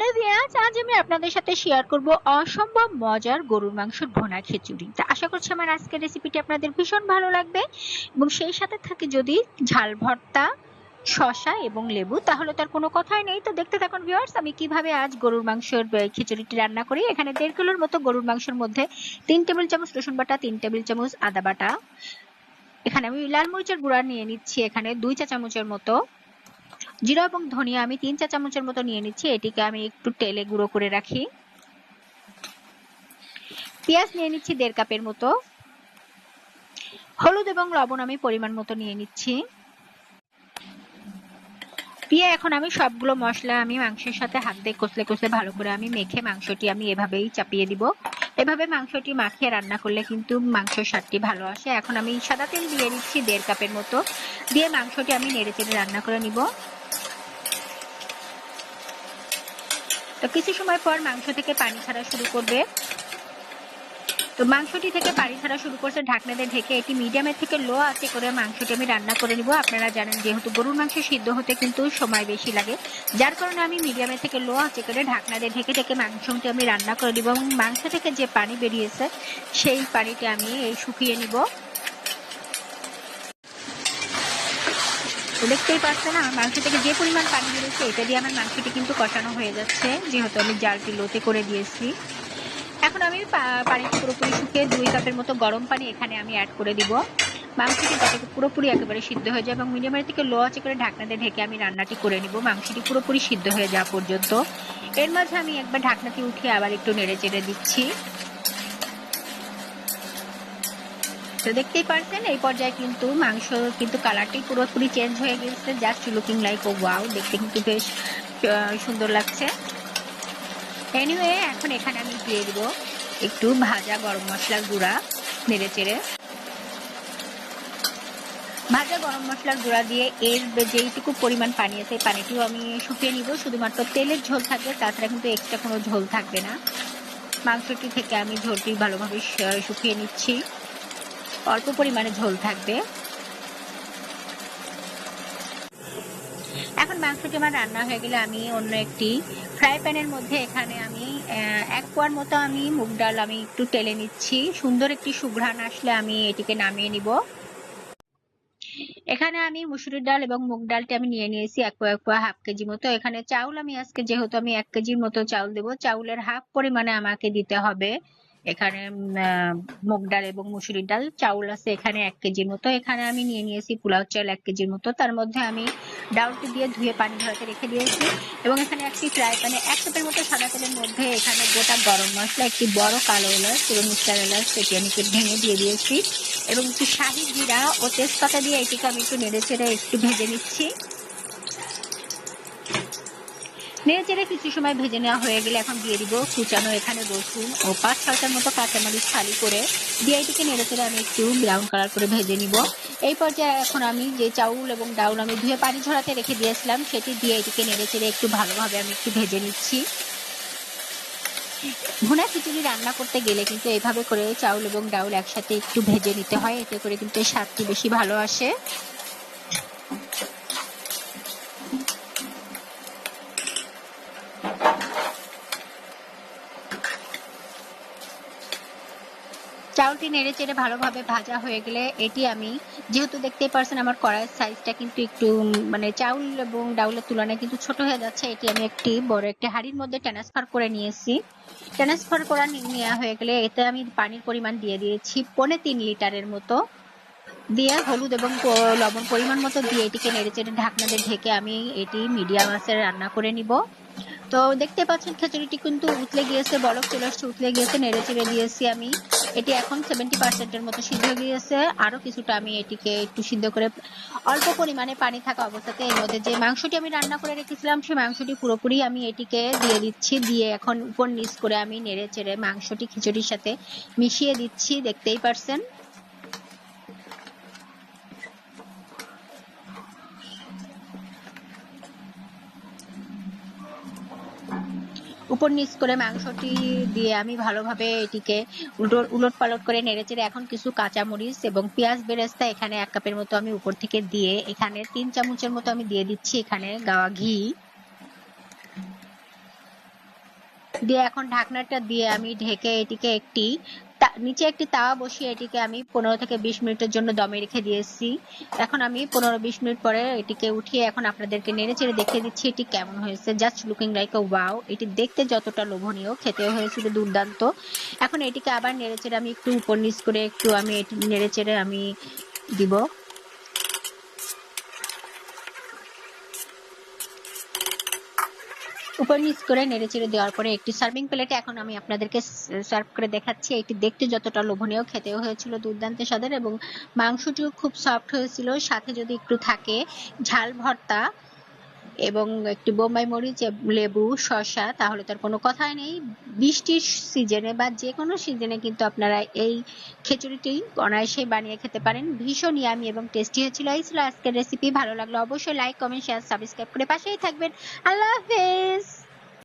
Hello আজ আমি আপনাদের সাথে শেয়ার করব অসম্ভব মজার গরুর মাংসের ভোনা খিচুড়ি। তা আশা করছি আমার আজকের রেসিপিটি আপনাদের ভীষণ ভালো লাগবে। এবং সেই সাথে থাকে যদি ঝাল ভর্তা, শসা এবং লেবু, তাহলে তার কোনো কথাই নেই। তো দেখতে থাকুন ভিউয়ার্স, আমি কীভাবে আজ গরুর মাংসের খিচুড়িটি রান্না করি। এখানে দেড় কিলোর মতো গরুর মাংসের মধ্যে তিন টেবিল চামচ রসুন বাটা, তিন টেবিল চামচ আদা বাটা। এখানে আমি লাল মরিচের গুঁড়া নিয়ে নিচ্ছি। এখানে দুই চা চামচের মতো জিরা এবং ধনিয়া আমি তিন চা চামচের মতো নিয়ে নিচ্ছি। এটিকে আমি একটু তেলে গুঁড়ো করে রাখি। পেঁয়াজ নিয়ে নিচ্ছি দেড় কাপের মতো। হলুদ এবং লবণ আমি পরিমাণ মতো নিয়ে নিচ্ছি। দিয়ে এখন আমি সবগুলো মশলা আমি মাংসের সাথে হাত দিয়ে কষলে কষলে ভালো করে আমি মেখে মাংসটি আমি এভাবেই চাপিয়ে দিব। এভাবে মাংসটি মাখিয়ে রান্না করলে কিন্তু মাংসের স্বাদটি ভালো আসে। এখন আমি সাদা তেল দিয়ে দিচ্ছি দেড় কাপের মতো। দিয়ে মাংসটি আমি নেড়ে চেড়ে রান্না করে নিব। তো কিছু সময় পর মাংস থেকে পানি ছাড়া শুরু করবে। তো মাংসটি থেকে পানি ছাড়া শুরু করছে ঢাকনা দিয়ে ঢেকে এটি মিডিয়ামের থেকে লো আঁচে করে মাংসটি আমি রান্না করে নিব। আপনারা জানেন যেহেতু গরুর মাংস সিদ্ধ হতে কিন্তু সময় বেশি লাগে। যার কারণে আমি মিডিয়ামের থেকে লো আঁচে করে ঢাকনা দিয়ে ঢেকে ঢেকে মাংসটি আমি রান্না করে দিব এবং মাংস থেকে যে পানি বেরিয়েছে, সেই পানিটি আমি শুকিয়ে নিব। দেখতেই পাচ্ছেন আমার মাংস থেকে যে পরিমাণ পানি বেরোচ্ছে এটা দিয়ে আমার মাংসটি কিন্তু কষানো হয়ে যাচ্ছে। যেহেতু আমি জালটি লোতে করে দিয়েছি। এখন আমি পানিটি পুরোপুরি শুকিয়ে দুই কাপের মতো গরম পানি এখানে আমি অ্যাড করে দিব। মাংসটি যাতে পুরোপুরি একেবারে সিদ্ধ হয়ে যায় এবং মিডিয়ামের থেকে লো আঁচে করে ঢাকনা দিয়ে ঢেকে আমি রান্নাটি করে নিব। মাংসটি পুরোপুরি সিদ্ধ হয়ে যাওয়া পর্যন্ত। এর মাঝে আমি একবার ঢাকনাটি উঠিয়ে আবার একটু নেড়ে চেড়ে দিচ্ছি। তো দেখতেই পারছেন, এই পর্যায়ে কিন্তু মাংস কিন্তু কালারটি পুরোপুরি চেঞ্জ হয়ে গেছে just looking like oh wow দেখতে কিন্তু বেশ সুন্দর লাগছে। এনিওয়ে এখন এখানে আমি দিয়ে দিব একটু ভাজা গরম মশলার গুঁড়া, নেড়ে চেড়ে। ভাজা গরম মশলার গুঁড়া দিয়ে এর যেইটুকু পরিমাণ পানি আছে এই পানিটিও আমি শুকিয়ে নিব। শুধুমাত্র তেলের ঝোল থাকবে, তাছাড়া কিন্তু এক্সট্রা কোনো ঝোল থাকবে না। মাংসটি থেকে আমি ঝোলটি ভালোভাবে শুকিয়ে নিচ্ছি। অল্প পরিমাণে ঝোল থাকবে। এখন মাংসটি আমার রান্না হয়ে গেলে আমি অন্য একটি ফ্রাই প্যানের মধ্যে এখানে আমি এক পোয়ার মতো আমি মুগ ডাল আমি একটু টেলে নিচ্ছি। সুন্দর একটি সুঘ্রাণ আসলে আমি এটিকে নামিয়ে নিব। এখানে আমি মুসুরির ডাল এবং মুগ ডালটি আমি নিয়ে নিয়েছি এক পোয়া এক পোয়া, হাফ কেজি মতো। এখানে চাউল আমি আজকে যেহেতু আমি এক কেজির মতো চাউল দেবো, চাউলের হাফ পরিমাণে আমাকে দিতে হবে। এখানে মুগ ডাল এবং মুসুরির ডাল। চাউল আছে এখানে এক কেজির মতো। এখানে আমি নিয়ে নিয়েছি পোলাও চাল এক কেজির মতো। তার মধ্যে আমি ডাউলটি দিয়ে ধুয়ে পানি ঝরাতে রেখে দিয়েছি। এবং এখানে একটি ফ্রাই প্যানে এক কাপের মতো সাদা তেলের মধ্যে এখানে গোটা গরম মশলা, একটি বড় কালো এলাচ এবং মিস্টার এলাচ সেটি আমি একটু ভেঙে দিয়ে দিয়েছি। এবং একটু শাহি জিরা ও তেজপাতা দিয়ে এটিকে আমি একটু নেড়ে চেড়ে একটু ভেজে নিচ্ছি। নেড়ে চেড়ে কিছু সময় ভেজে নেওয়া হয়ে গেলে এখন দিয়ে দিব কুচানো এখানে রসুন ও পাঁচ ছয়টার মতো কাঁচামরিচ খালি করে। দিয়ে এটিকে নেড়ে চেড়ে আমি একটু ব্রাউন কালার করে ভেজে নিব। এই পর্যায়ে এখন আমি যে চাউল এবং ডাউল আমি ধুয়ে পানি ঝরাতে রেখে দিয়েছিলাম, সেটি দিয়ে এটিকে নেড়ে চেড়ে একটু ভালোভাবে আমি একটু ভেজে নিচ্ছি। ভুনা খিচুড়ি রান্না করতে গেলে কিন্তু এইভাবে করে চাউল এবং ডাউল একসাথে একটু ভেজে নিতে হয়, এতে করে কিন্তু স্বাদটি বেশি ভালো আসে। চাউলটি নেড়ে চেড়ে ভালোভাবে ভাজা হয়ে গেলে এটি আমি, যেহেতু দেখতেই পারছেন আমার কড়াইয়ের সাইজটা কিন্তু একটু মানে চাউল এবং ডাউলের তুলনায় কিন্তু ছোট হয়ে যাচ্ছে, এটি আমি একটি বড় একটি হাঁড়ির মধ্যে ট্রান্সফার করে নিয়েছি। ট্রান্সফার করা নেওয়া হয়ে গেলে এতে আমি পানির পরিমাণ দিয়ে দিয়েছি পনে তিন লিটারের মতো। দিয়ে হলুদ এবং লবণ পরিমাণ মতো দিয়ে এটিকে নেড়ে চেড়ে ঢাকনা দিয়ে ঢেকে আমি এটি মিডিয়াম আঁচে রান্না করে নিব। তো দেখতে পাচ্ছেন খিচুড়িটি কিন্তু উতলে গিয়েছে বরফ চলে আসছে, উতলে গিয়েছে, নেড়ে চেড়ে দিয়েছি আমি। এটি এখন সেভেন্টি পার্সেন্টের মতো সিদ্ধ গিয়েছে। আরও কিছুটা আমি এটিকে একটু সিদ্ধ করে, অল্প পরিমাণে পানি থাকা অবস্থাতে এর মধ্যে যে মাংসটি আমি রান্না করে রেখেছিলাম, সেই মাংসটি পুরোপুরি আমি এটিকে দিয়ে দিচ্ছি, দিয়ে এখন উপর নিচ করে আমি নেড়ে চেড়ে মাংসটি খিচুড়ির সাথে মিশিয়ে দিচ্ছি, দেখতেই পারছেন। উপর নিচ করে মাংসটি দিয়ে আমি ভালোভাবে এটিকে উলট উলট পালট করে নেড়েচেড়ে এখন কিছু কাঁচামরিচ এবং পেঁয়াজ বেরেস্তা এখানে এক কাপের মতো আমি উপর থেকে দিয়ে এখানে তিন চামচের মতো আমি দিয়ে দিচ্ছি এখানে গাওয়া ঘি। দিয়ে এখন ঢাকনাটা দিয়ে আমি ঢেকে এটিকে একটি নিচে একটি তাওয়া বসিয়ে এটিকে আমি পনেরো থেকে বিশ মিনিটের জন্য দমে রেখে দিয়েছি। এখন আমি পনেরো বিশ মিনিট পরে এটিকে উঠিয়ে এখন আপনাদেরকে নেড়ে চেড়ে দেখিয়ে দিচ্ছি এটি কেমন হয়েছে। জাস্ট লুকিং লাইক ওয়াও এটি দেখতে যতটা লোভনীয়, খেতেও হয়েছিল দুর্দান্ত। এখন এটিকে আবার নেড়ে চেড়ে আমি একটু উপর নিচ করে একটু আমি এটি নেড়ে চেড়ে আমি দিব। উপর নিচ করে নেড়ে চেড়ে দেওয়ার পরে একটি সার্ভিং প্লেটে এখন আমি আপনাদেরকে সার্ভ করে দেখাচ্ছি। এটি দেখতে যতটা লোভনীয়, খেতেও হয়েছিল দুর্দান্ত স্বাদের এবং মাংসটিও খুব সফট হয়েছিল। সাথে যদি একটু থাকে ঝাল ভর্তা এবং একটু বোম্বাই মরিচ, লেবু, শসা, তাহলে তো আর কোনো কথাই নেই। বৃষ্টির সিজনে বা যে কোনো সিজনে কিন্তু আপনারা এই খিচুড়িটি অনায়াসে বানিয়ে খেতে পারেন। ভীষণ ইয়ামি এবং টেস্টি হয়েছিল। এই ছিল আজকের রেসিপি ভালো লাগল অবশ্যই লাইক কমেন্ট শেয়ার সাবস্ক্রাইব করে পাশেই থাকবেন। আল্লাহ হাফেজ!